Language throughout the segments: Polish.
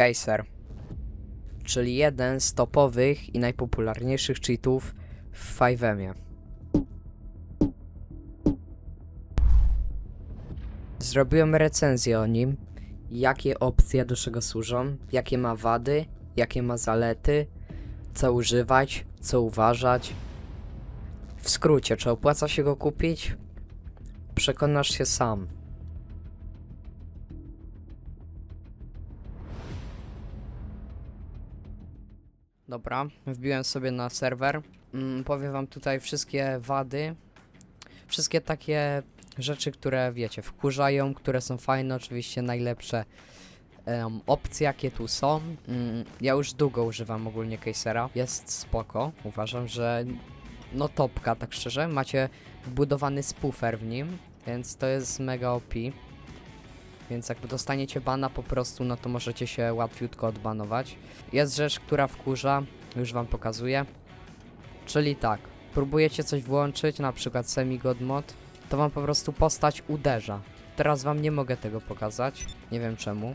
Kaiser, czyli jeden z topowych i najpopularniejszych cheatów w 5 Zrobiłem recenzję o nim, jakie opcje do czego służą, jakie ma wady, jakie ma zalety, co używać, co uważać. W skrócie, czy opłaca się go kupić? Przekonasz się sam. Dobra, wbiłem sobie na serwer. Mm, powiem wam tutaj wszystkie wady. Wszystkie takie rzeczy, które wiecie, wkurzają, które są fajne, oczywiście najlepsze em, opcje, jakie tu są. Mm, ja już długo używam ogólnie Casera. Jest spoko. Uważam, że no topka, tak szczerze. Macie wbudowany spoofer w nim, więc to jest mega OP. Więc jak dostaniecie bana po prostu, no to możecie się łatwiutko odbanować. Jest rzecz, która wkurza, już wam pokazuję. Czyli tak, próbujecie coś włączyć, na przykład semi-god mod, to wam po prostu postać uderza. Teraz wam nie mogę tego pokazać, nie wiem czemu.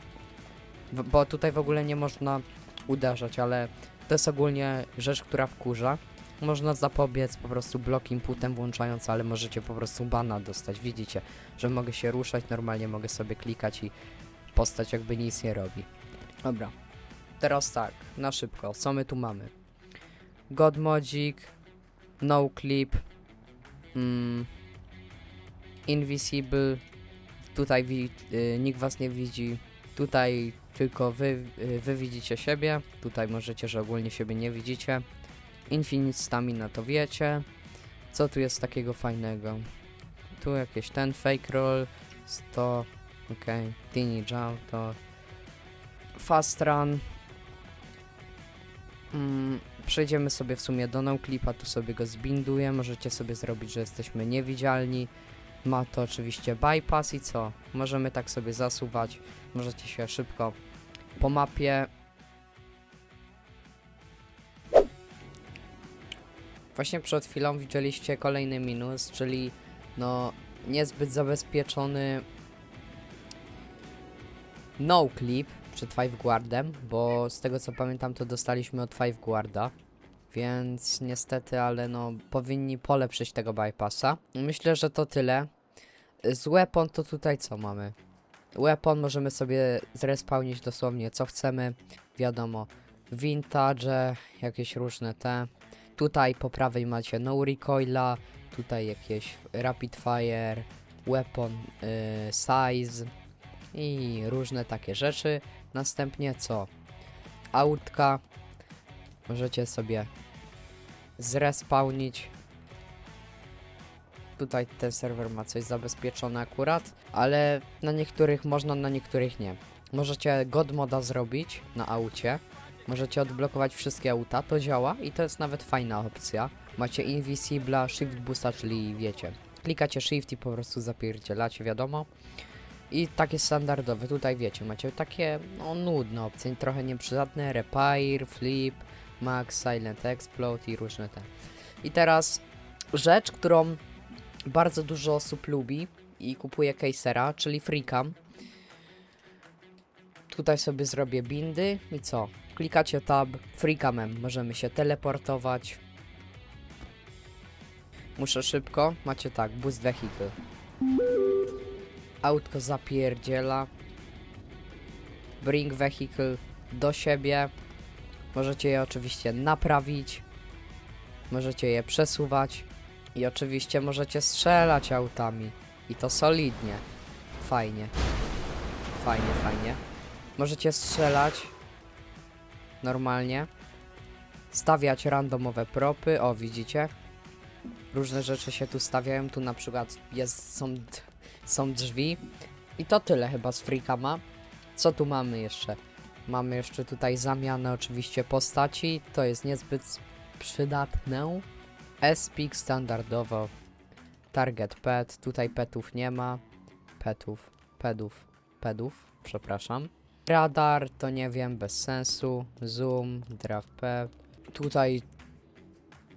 Bo tutaj w ogóle nie można uderzać, ale to jest ogólnie rzecz, która wkurza. Można zapobiec po prostu blok inputem włączając, ale możecie po prostu bana dostać. Widzicie, że mogę się ruszać, normalnie mogę sobie klikać i postać jakby nic nie robi. Dobra. Teraz tak, na szybko, co my tu mamy? God Modzik, No Clip, mm, Invisible, tutaj wi y, nikt was nie widzi, tutaj tylko wy, y, wy widzicie siebie, tutaj możecie, że ogólnie siebie nie widzicie. Infinite Stamina to wiecie. Co tu jest takiego fajnego? Tu jakieś ten fake roll, 100, ok, teeny jump to fast run. Mm, przejdziemy sobie w sumie do noclipa, tu sobie go zbinduję, możecie sobie zrobić, że jesteśmy niewidzialni. Ma to oczywiście bypass i co? Możemy tak sobie zasuwać, możecie się szybko po mapie Właśnie przed chwilą widzieliście kolejny minus, czyli no niezbyt zabezpieczony no clip przed Five Guardem, bo z tego co pamiętam to dostaliśmy od Five Guarda. Więc niestety, ale no powinni polepszyć tego bypassa. Myślę, że to tyle. Z weapon to tutaj co mamy? Weapon możemy sobie zrespawnić dosłownie co chcemy. Wiadomo, vintage, jakieś różne te. Tutaj po prawej macie no recoila, tutaj jakieś rapid fire, weapon y, size i różne takie rzeczy. Następnie co? Autka. Możecie sobie zrespawnić. Tutaj ten serwer ma coś zabezpieczone akurat, ale na niektórych można, na niektórych nie. Możecie god moda zrobić na aucie. Możecie odblokować wszystkie auta, to działa i to jest nawet fajna opcja. Macie Invisibla, Shift Boosta, czyli wiecie, klikacie Shift i po prostu zapierdzielacie, wiadomo. I takie standardowe, tutaj wiecie, macie takie no nudne opcje, trochę nieprzydatne, Repair, Flip, Max, Silent Explode i różne te. I teraz rzecz, którą bardzo dużo osób lubi i kupuje Casera, czyli Freecam. Tutaj sobie zrobię bindy i co? Klikacie tab, freecamem możemy się teleportować. Muszę szybko, macie tak, boost vehicle. Autko zapierdziela. Bring vehicle do siebie. Możecie je oczywiście naprawić. Możecie je przesuwać. I oczywiście możecie strzelać autami. I to solidnie. Fajnie. Fajnie, fajnie. Możecie strzelać normalnie. Stawiać randomowe propy. O, widzicie? Różne rzeczy się tu stawiają. Tu na przykład jest, są, są drzwi. I to tyle chyba z Freakama. Co tu mamy jeszcze? Mamy jeszcze tutaj zamianę oczywiście postaci. To jest niezbyt przydatne. S-Peak standardowo. Target pet. Tutaj petów nie ma. Petów. Pedów. Pedów. Przepraszam. Radar to nie wiem, bez sensu. Zoom, draft P. Tutaj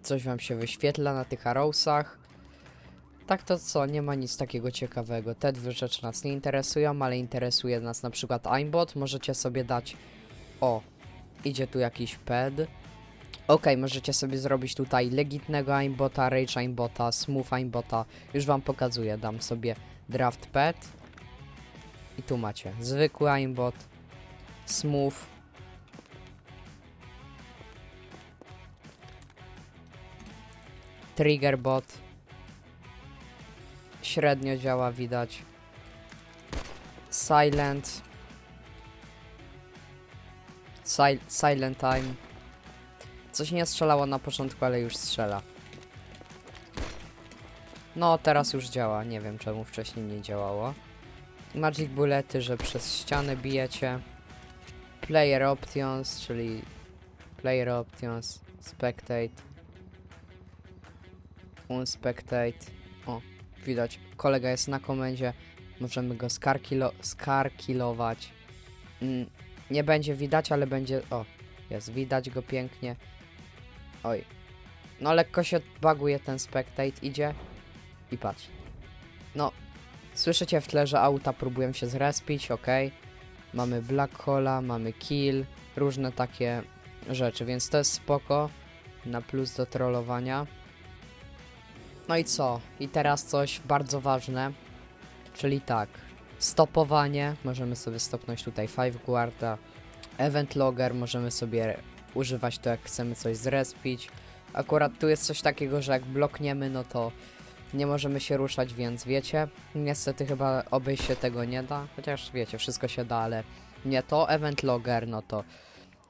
coś wam się wyświetla na tych arrowsach. Tak to co, nie ma nic takiego ciekawego. Te dwie rzeczy nas nie interesują, ale interesuje nas na przykład aimbot. Możecie sobie dać O, idzie tu jakiś ped. Okej, możecie sobie zrobić tutaj legitnego aimbota, rage aimbota, smooth aimbota. Już wam pokazuję, dam sobie draft pad. I tu macie zwykły aimbot, smooth. Trigger bot. Średnio działa, widać. Silent. Sil silent time. Coś nie strzelało na początku, ale już strzela. No, teraz już działa. Nie wiem czemu wcześniej nie działało. Magic Bullety, że przez ścianę bijecie. Player Options, czyli Player Options, Spectate. Unspectate. O, widać, kolega jest na komendzie. Możemy go skarkilo skarkilować. Mm, nie będzie widać, ale będzie... O, jest, widać go pięknie. Oj. No lekko się baguje ten spectate, idzie i patrz. No, słyszycie w tle, że auta próbują się zrespić, ok. Mamy black hola, mamy kill, różne takie rzeczy, więc to jest spoko. Na plus do trollowania. No i co? I teraz coś bardzo ważne, czyli tak. Stopowanie, możemy sobie stopnąć tutaj 5 guarda. Event logger, możemy sobie używać to jak chcemy coś zrespić. Akurat tu jest coś takiego, że jak blokniemy, no to nie możemy się ruszać, więc wiecie. Niestety chyba obejść się tego nie da, chociaż wiecie, wszystko się da, ale nie to. Event logger, no to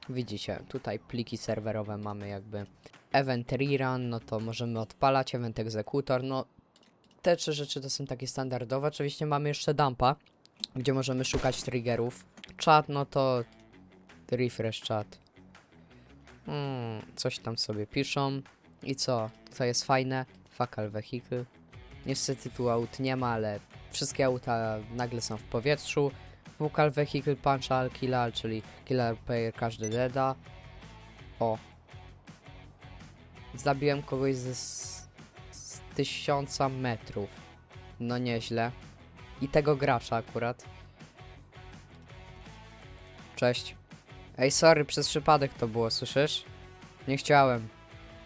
widzicie, tutaj pliki serwerowe mamy jakby. Event rerun, no to możemy odpalać, event executor, no te trzy rzeczy to są takie standardowe. Oczywiście mamy jeszcze dumpa, gdzie możemy szukać triggerów. Chat, no to refresh chat. Hmm, coś tam sobie piszą. I co? Tutaj jest fajne. Facal vehicle. Niestety tu aut nie ma, ale wszystkie auta nagle są w powietrzu. Vocal vehicle punch all kill all, czyli killer player każdy deda. O. Zabiłem kogoś z, z tysiąca metrów. No nieźle. I tego gracza akurat. Cześć. Ej, sorry, przez przypadek to było, słyszysz? Nie chciałem.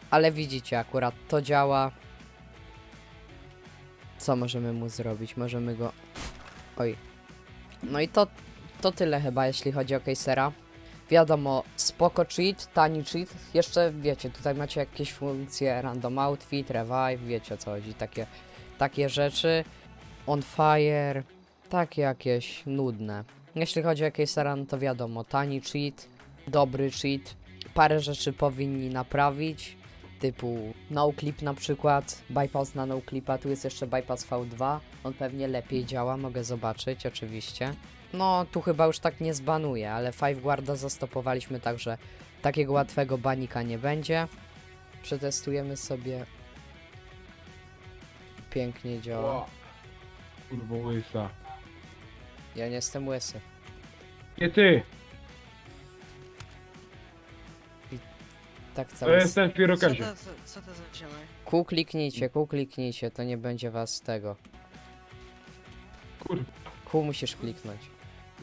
Ale widzicie, akurat to działa. Co możemy mu zrobić? Możemy go... Oj. No i to, to tyle chyba, jeśli chodzi o Casera. Wiadomo, spoko cheat, tani cheat. Jeszcze, wiecie, tutaj macie jakieś funkcje random outfit, revive, wiecie o co chodzi, takie, takie rzeczy. On fire, takie jakieś nudne. Jeśli chodzi o Casera, no to wiadomo, tani cheat, dobry cheat. Parę rzeczy powinni naprawić, typu noclip na przykład, bypass na noclipa, tu jest jeszcze bypass V2, on pewnie lepiej działa, mogę zobaczyć oczywiście. No, tu chyba już tak nie zbanuje, ale Five Guarda zastopowaliśmy, także takiego łatwego banika nie będzie. Przetestujemy sobie. Pięknie działa. Ła. Kurwa łysa. Ja nie jestem łysy. Nie ty! Tak To cały. jest ten Co pirokazie. to, co, co to za ziomek? Kół kliknijcie, kół kliknijcie, to nie będzie was tego. Kurwa. Kół musisz kliknąć.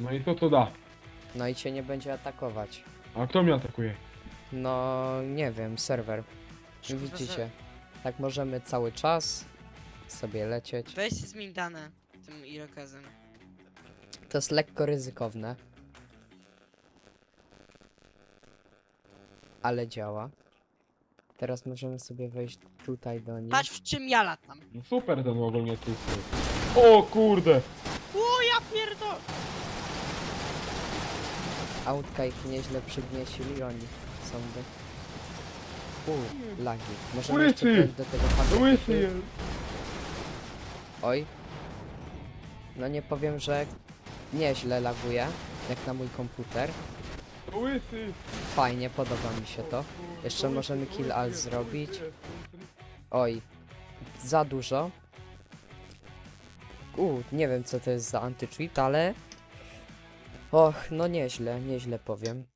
No i co to da? No i cię nie będzie atakować. A kto mnie atakuje? No, nie wiem, serwer. Szkoda, że- Widzicie. Tak możemy cały czas sobie lecieć. Weź zmień dane tym irokezem. To jest lekko ryzykowne. Ale działa. Teraz możemy sobie wejść tutaj do nich. Patrz w czym ja latam. No super ten ogólnie tu. O kurde! O ja pierdol! Autka ich nieźle przygniesili, oni są do... U, lagi. Możemy jeszcze Łysy! do tego faktu. Łysy jest! Oj. No nie powiem, że nieźle laguje, jak na mój komputer. Fajnie, podoba mi się to. Jeszcze możemy kill alt zrobić. Oj, za dużo. U, nie wiem co to jest za anti-cheat, ale... Och, no nieźle, nieźle powiem.